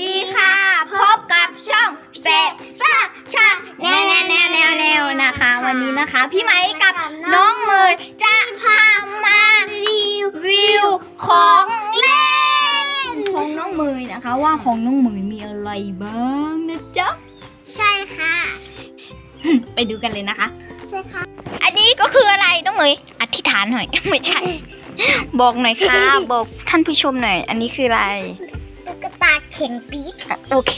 ดีค่ะ พบกับช่องแสบซ่าชาแนวแนวแนวแนวแนวนะคะ วันนี้นะคะ พี่ไหมกับน้องเมยจะพามารีวิวของเล่นของน้องเมยนะคะ ว่าของน้องเมยมีอะไรบ้างนะจ๊ะใช่ค่ะ ไปดูกันเลยนะคะ ใช่ค่ะ อันนี้ก็คืออะไรน้องเมยอธิษฐานหน่อยไม่ใช่บอกหน่อยค่ะบอกท่านผู้ชมหน่อย อันนี้คืออะไรตุ๊กตา เข็งปี๊ดอะโอเค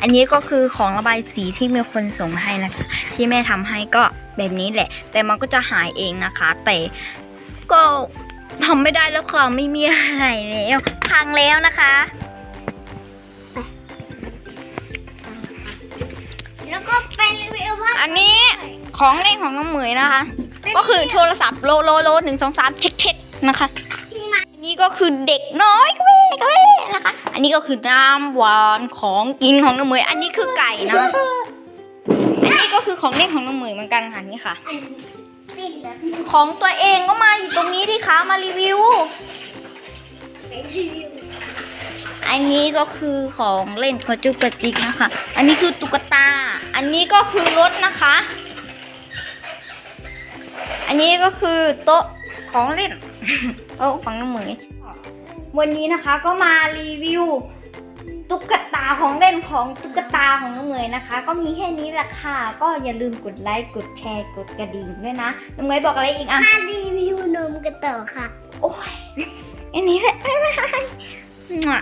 อันนี้ก็คือของระบายสีที่มีคนส่งมาให้นะคะ ที่แม่ทำให้ก็แบบนี้แหละ แต่มันก็จะหายเองนะคะ แต่ก็ทำไม่ได้แล้วค่ะไม่มีอะไรแล้วพังแล้วนะคะแล้วก็เป็นรีวิวว่าอันนี้ของเล่นของน้องเหมยนะคะ ก็คือโทรศัพท์โลโลโลหนึ่งสองสามเช็คเช็คนะคะที่มาอันนี้ก็คือเด็กน้อยก็ ก็แม่นะคะ อันนี้ก็คือน้ำหวานของกินของน้องเมยอันนี้คือไก่นะ อันนี้ก็คือของเล่นของน้องเมยเหมือนกันค่ะนี่ค่ะ ของตัวเองก็มาอยู่ตรงนี้ดิคะมารีวิว อันนี้ก็คือของเล่นกระจุกกระจิกนะคะ อันนี้คือตุ๊กตา อันนี้ก็คือรถนะคะ อันนี้ก็คือโต๊ะของเล่นโต๊ะของน้องเมย วันนี้นะคะก็มารีวิวตุ๊กตาของเล่นของตุ๊กตาของน้องเหมยนะคะ ก็มีแค่นี้แหละค่ะ ก็อย่าลืมกดไลค์กดแชร์กดกระดิ่งด้วยนะน้องเหมยบอกอะไรอีกอะมารีวิวนมกันต่อค่ะ โอ้ยอันนี้แหละบ๊ายบายมั่ว